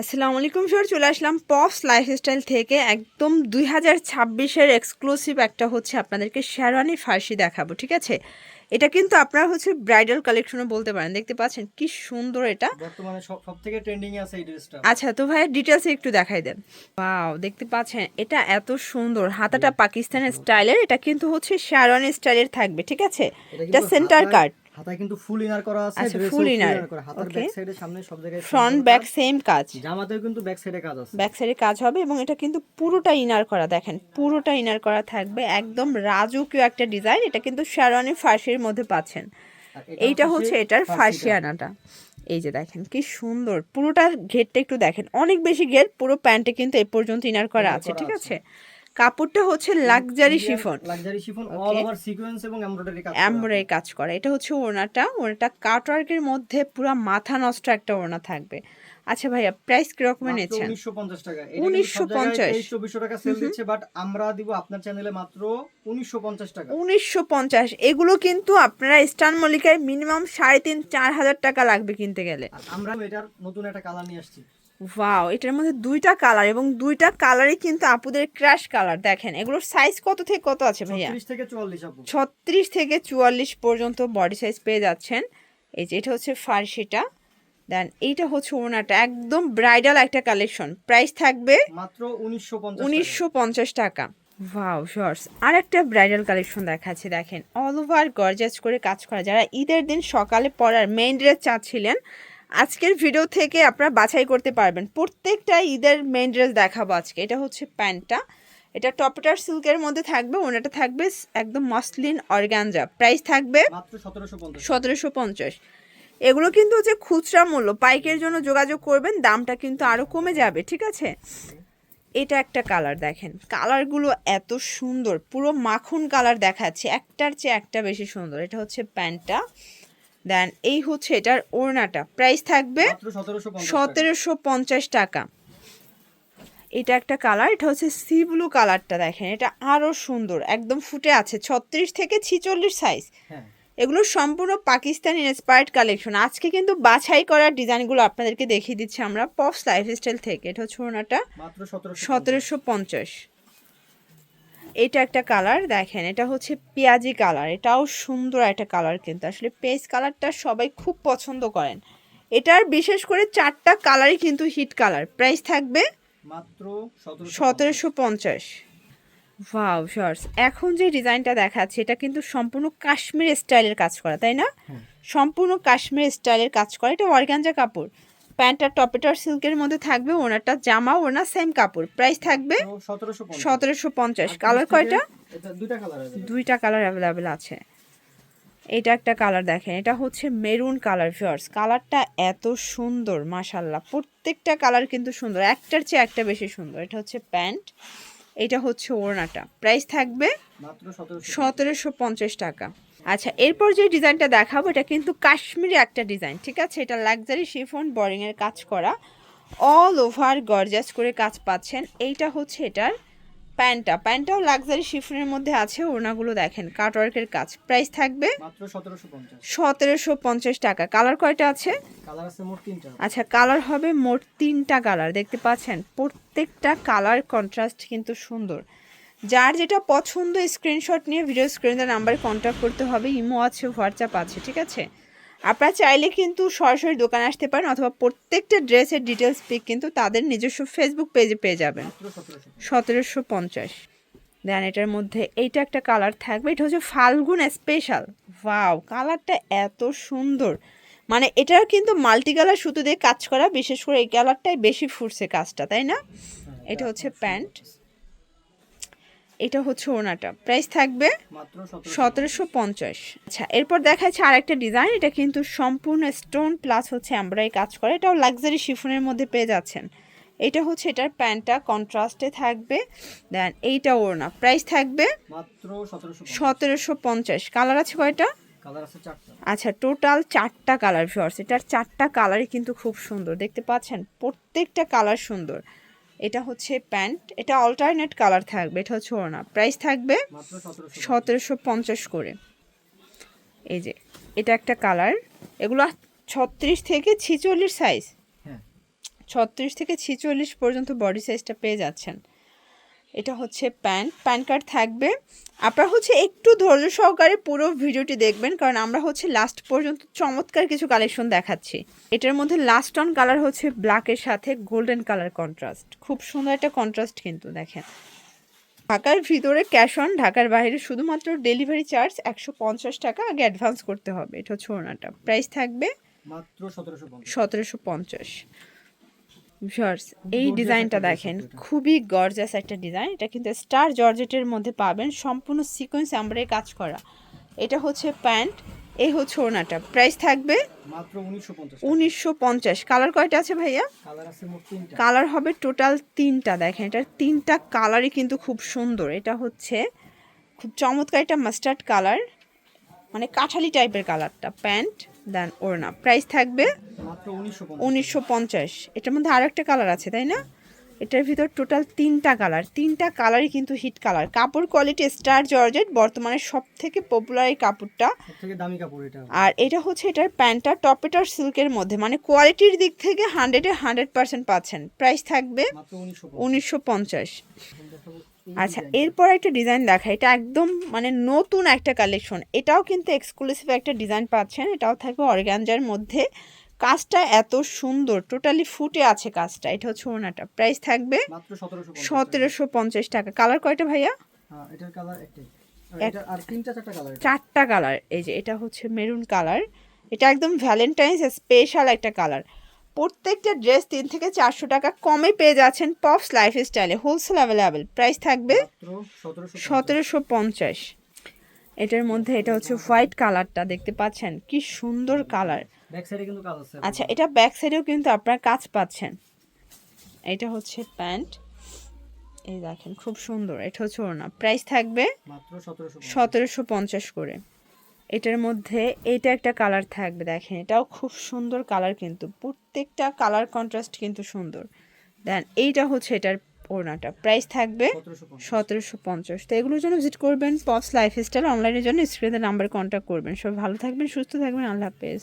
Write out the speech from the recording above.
আসসালামু আলাইকুম স্যার চলে আসলাম পপস লাইফস্টাইল থেকে। একদম দুই হাজার ছাব্বিশের এক্সক্লুসিভ একটা হচ্ছে আপনাদেরকে শেরওয়ানি ফার্সি দেখাবো ঠিক আছে? এটা কিন্তু আপনারা হচ্ছে ব্রাইডাল কালেকশনও বলতে পারেন। দেখতে পাচ্ছেন কি সুন্দর এটা। বর্তমানে সব থেকে ট্রেন্ডিং এ আছে এই ড্রেসটা আচ্ছা তো ভাই ডিটেলসে একটু দেখাই দেন। ওয়াও দেখতে পাচ্ছেন এটা এত সুন্দর। হাতাটা পাকিস্তানের স্টাইলের এটা কিন্তু হচ্ছে শেরওয়ানি স্টাইলের থাকবে ঠিক আছে? এটা সেন্টার কাট হাতায় কিন্তু ফুল ইনার করা আছে আচ্ছা, inner, করা। হাতার ব্যাক সাইডে সামনে সব জায়গায় ফ্রন্ট ব্যাক সেম কাজ। জামাতেও কিন্তু ব্যাক সাইডে কাজ আছে। ব্যাক সাইডে কাজ হবে এবং এটা কিন্তু পুরোটা ইনার করা দেখেন পুরোটা ইনার করা থাকবে একদম রাজকীয় একটা ডিজাইন এটা কিন্তু শেরওয়ানি ফার্সির মধ্যে পাচ্ছেন। এইটা হচ্ছে এটার। ফার্সিয়ানাটা এই যে দেখেন কি সুন্দর পুরোটা ঘেরটা একটু দেখেন। অনেক বেশি ঘের পুরো প্যান্টে কিন্তু এই পর্যন্ত ইনার করা আছে ঠিক আছে। কাপড়টা হচ্ছে luxury chiffon luxury chiffon all over sequence এবং এমব্রয়ডারি কাজ এমব্রয়ডারি কাজ করা। এটা হচ্ছে ওড়নাটা। ওড়নাটা কাটওয়ার্কের মধ্যে পুরো মাথা নষ্ট একটা ওড়না থাকবে। আচ্ছা ভাইয়া প্রাইস কিরকমের মাত্র নিচ্ছেন? 1950 টাকা। 1950 2400 টাকা সেল দিচ্ছে বাট আমরা দিব আপনার চ্যানেলে মাত্র 1950 টাকা। উনিশশো পঞ্চাশ। এগুলো কিন্তু আপনারা স্টান মল্লিকায় মিনিমাম সাড়ে তিন চার হাজার টাকা লাগবে কিনতে গেলে। আমরা এটার নতুন একটা কালার নিয়ে আসছি। ওয়াও এটার মধ্যে দুইটা কালার এবং দুইটা কালারই কিন্তু আপুদের ক্র্যাশ কালার দেখেন। এগুলোর সাইজ কত থেকে কত আছে ভাইয়া? 30 থেকে 44 ছত্রিশ থেকে চুয়াল্লিশ পর্যন্ত বডি সাইজ পেয়ে যাচ্ছেন। এই যে এটা হচ্ছে ফার্সিটা। দেন এইটা হচ্ছে ওনাটা একদম ব্রাইডাল একটা কালেকশন প্রাইস থাকবে মাত্র উনিশশো পঞ্চাশ টাকা। ওয়াও শর্টস আর একটা ব্রাইডাল কালেকশন দেখাচ্ছি দেখেন। অল ওভার গর্জাস করে কাজ করা। যারা ঈদের দিন সকালে পরার মেইন ড্রেস চাচ্ছিলেন আজকের ভিডিও থেকে আপনারা বাছাই করতে পারবেন। প্রত্যেকটা ঈদের মেন ড্রেস দেখাবো আজকে। এটা হচ্ছে প্যান্টটা। এটা টপটার সিল্কের মধ্যে থাকবে। ওনাটা থাকবে একদম মসলিন অর্গানজা প্রাইস থাকবে সতেরোশো পঞ্চাশ। এগুলো কিন্তু হচ্ছে খুচরা মূল্য। পাইকের জন্য যোগাযোগ করবেন। দামটা কিন্তু আরও কমে যাবে ঠিক আছে? এটা একটা কালার দেখেন। কালারগুলো এত সুন্দর। পুরো মাখন কালার দেখাচ্ছে। একটার চেয়ে একটা বেশি সুন্দর। এটা হচ্ছে প্যান্টটা। দেন এই হচ্ছে এটার ওড়নাটা। প্রাইস থাকবে সতেরোশো পঞ্চাশ টাকা। এটা একটা কালার এটা হচ্ছে সি ব্লু কালারটা দেখেন। এটা আরও সুন্দর একদম ফুটে আছে। ছত্রিশ থেকে ছিচল্লিশ সাইজ হ্যাঁ। এগুলো সম্পূর্ণ পাকিস্তানি ইন্সপায়ার্ড কালেকশন আজকে কিন্তু বাছাই করার ডিজাইনগুলো আপনাদেরকে দেখিয়ে দিচ্ছি আমরা পপস লাইফস্টাইল থেকে। এটা হচ্ছে ওনাটা সতেরোশো পঞ্চাশ। এটা একটা কালার দেখেন এটা হচ্ছে পেঁয়াজি কালার এটাও সুন্দর একটা কালার কিন্তু। আসলে পেজ কালারটা সবাই খুব পছন্দ করেন। এটার বিশেষ করে চারটা কালারই কিন্তু হিট কালার প্রাইস থাকবে মাত্র সতেরোশো পঞ্চাশ। শর্টস এখন যে ডিজাইনটা দেখাচ্ছে এটা কিন্তু সম্পূর্ণ কাশ্মীর স্টাইলের কাজ করা তাই না? সম্পূর্ণ কাশ্মীর স্টাইলের কাজ করা এটা অর্গানজা কাপড় প্যান্টটা টপেটার সিল্কের মধ্যে থাকবে ওনারটা জামা ওনা সেম কাপড়। প্রাইস থাকবে 1750 সতেরোশো পঞ্চাশ। কালার কয়টা? দুইটা কালার আছে। দুইটা কালার অ্যাভেলেবেল আছে। এটা একটা কালার দেখেন এটা হচ্ছে মেরুন কালার ফিয়ার্স কালারটা এত সুন্দর মাশাল্লাহ প্রত্যেকটা কালার কিন্তু সুন্দর একটার চেয়ে একটা বেশি সুন্দর। এটা হচ্ছে প্যান্ট এটা হচ্ছে ওড়নাটা। প্রাইস থাকবে মাত্র 1750 সতেরোশো পঞ্চাশ টাকা। আচ্ছা এরপর যে ডিজাইনটা দেখাবো এটা কিন্তু কাশ্মীরি একটা ডিজাইন ঠিক আছে? এটা লাক্সারি শিফন বোরিংয়ের কাজ করা। অল ওভার গর্জাস করে কাজ পাচ্ছেন। এইটা হচ্ছে এটার প্যান্টটা। প্যান্টটাও লাক্সারি শিফনের মধ্যে আছে ওড়নাগুলো দেখেন কাটওয়ার্কের কাজ। প্রাইস থাকবে সতেরোশো পঞ্চাশ। টাকা। কালার কয়টা আছে? আচ্ছা কালার হবে মোট তিনটা কালার দেখতে পাচ্ছেন? প্রত্যেকটা কালার কন্ট্রাস্ট কিন্তু সুন্দর। যার যেটা পছন্দ স্ক্রিনশট নিয়ে ভিডিও স্ক্রিনের নাম্বারে কন্ট্যাক্ট করতে হবে। ইমো আছে হোয়াটসঅ্যাপ আছে, ঠিক আছে? আপনারা চাইলে কিন্তু সরাসরি দোকানে আসতে পারেন, অথবা প্রত্যেকটা ড্রেসের ডিটেলস পিক কিন্তু তাদের নিজস্ব ফেসবুক পেজে পেয়ে যাবেন। সতেরোশো পঞ্চাশ। দেন এটার মধ্যে এইটা একটা কালার থাকবে, এটা হচ্ছে ফাল্গুন স্পেশাল ওয়াও কালারটা এত সুন্দর। মানে এটার কিন্তু মাল্টি কালার সুতো দিয়ে কাজ করা, বিশেষ করে এই কালারটাই বেশি ফুটছে কাজটা, তাই না? এটা হচ্ছে প্যান্ট। এটা হচ্ছে ওনাটা প্রাইস থাকবে সতেরোশো। পঞ্চাশ। আচ্ছা এরপর দেখা দেখাচ্ছে আরেকটা ডিজাইন এটা কিন্তু সম্পূর্ণ স্টোন প্লাস হচ্ছে এমব্রয়ডারি কাজ করে। এটাও লাক্সারি শিফনের মধ্যে পেয়ে যাচ্ছেন। এটা হচ্ছে এটার প্যান্টটা কন্ট্রাস্টে থাকবে। দেন এইটা ওড়না। প্রাইস থাকবে মাত্র সতেরোশো পঞ্চাশ। কালার আছে কয়টা? আচ্ছা টোটাল চারটা কালার ফিওর্স এটার চারটা কালারই কিন্তু খুব সুন্দর। দেখতে পাচ্ছেন প্রত্যেকটা কালার সুন্দর। এটা হচ্ছে প্যান্ট। এটা অল্টারনেট কালার থাকবে এটা হচ্ছে ওড়না। প্রাইস থাকবে সতেরোশো পঞ্চাশ। করে। এই যে এটা একটা কালার এগুলো ছত্রিশ থেকে ছিচল্লিশ সাইজ হ্যাঁ। ছত্রিশ থেকে ছিচল্লিশ পর্যন্ত বডি সাইজটা পেয়ে যাচ্ছেন। এটা হচ্ছে প্যান। প্যান কার্ড থাকবে। আপনারা হচ্ছে একটু ধৈর্য সহকারে পুরো ভিডিওটি দেখবেন কারণ আমরা হচ্ছে লাস্ট পর্যন্ত চমৎকার কিছু কালেকশন দেখাচ্ছি। এটার মধ্যে লাস্ট অন কালার হচ্ছে ব্ল্যাকের সাথে গোল্ডেন কালার কন্ট্রাস্ট খুব সুন্দর একটা কন্ট্রাস্ট কিন্তু দেখেন। ঢাকার ভিতরে ক্যাশ অন ঢাকার বাইরে শুধুমাত্র ডেলিভারি চার্জ একশো পঞ্চাশ টাকা আগে অ্যাডভান্স করতে হবে। এটা হচ্ছে ওনাটা প্রাইস থাকবে মাত্র সতেরোশো সতেরোশো পঞ্চাশ। ভিউয়ার্স এই ডিজাইনটা দেখেন। খুবই গর্জাস একটা ডিজাইন এটা কিন্তু স্টার জর্জেটের মধ্যে পাবেন। সম্পূর্ণ সিকোয়েন্স আমরাই কাজ করা। এটা হচ্ছে প্যান্ট। এই হচ্ছে ওনাটা প্রাইস থাকবে মাত্র উনিশশো পঞ্চাশ কালার কয়টা আছে ভাইয়া? কালার হবে টোটাল তিনটা। দেখেন এটার তিনটা কালারই কিন্তু খুব সুন্দর। এটা হচ্ছে খুব চমৎকার একটা মাস্টার্ড কালার মানে কাঁঠালি টাইপের কালারটা প্যান্ট দেন ওড়না। প্রাইস থাকবে উনিশশো পঞ্চাশ। এটার মধ্যে আরেকটা একটা কালার আছে তাই না? এটার ভিতর টোটাল তিনটা কালার তিনটা কালারই কিন্তু হিট কালার কাপড় কোয়ালিটি স্টার জর্জেট বর্তমানে সব থেকে পপুলার এই কাপড়টা। দামি কাপড় এটা। আর এটা হচ্ছে এটার প্যান্টটা টপেটার সিল্কের মধ্যে। মানে কোয়ালিটির দিক থেকে হান্ড্রেডে হান্ড্রেড পার্সেন্ট পাচ্ছেন। প্রাইস থাকবে উনিশশো পঞ্চাশ। আচ্ছা এরপর একটা ডিজাইন দেখা। এটা একদম মানে নতুন একটা কালেকশন এটাও কিন্তু এক্সক্লুসিভ একটা ডিজাইন পাচ্ছেন। এটাও থাকবে অর্গানজার মধ্যে। কাজটা এত সুন্দর টোটালি ফুটে আছে কাজটা। এটা হচ্ছে ওনাটা প্রাইস থাকবে সতেরোশো পঞ্চাশ টাকা। কালার কয়টা ভাইয়া? হ্যাঁ চারটা কালার এই যে এটা হচ্ছে মেরুন কালার এটা একদম ভ্যালেন্টাইন্স স্পেশাল একটা কালার প্রত্যেকটা ড্রেস তিন থেকে চারশো টাকা কমে পেয়ে যাচ্ছেন পপস লাইফ স্টাইলে হোলসেল অ্যাভেলেবেল প্রাইস থাকবে সতেরোশো পঞ্চাশ। এটার মধ্যে এটা হচ্ছে হোয়াইট কালারটা দেখতে পাচ্ছেন? কি সুন্দর কালার ব্যাক সাইডে কিন্তু কাজ আছে আচ্ছা এটা ব্যাক সাইডেও কিন্তু আপনার কাজ পাচ্ছেন। এটা হচ্ছে প্যান্ট। এই দেখেন খুব সুন্দর। এটা হচ্ছে ওড়না। প্রাইস থাকবে সতেরোশো পঞ্চাশ। করে। এটার মধ্যে এটা একটা কালার থাকবে দেখেন। এটাও খুব সুন্দর কালার কিন্তু। প্রত্যেকটা কালার কন্ট্রাস্ট কিন্তু সুন্দর। দেন এইটা হচ্ছে এটার ওড়নাটা। প্রাইস থাকবে সতেরোশো সতেরোশো পঞ্চাশ। তো এগুলোর জন্য ভিজিট করবেন পপস লাইফস্টাইল অনলাইনের জন্য। স্ক্রিনের নাম্বার কন্ট্যাক্ট করবেন। সব ভালো থাকবেন সুস্থ থাকবেন। আল্লাহ হাফেজ।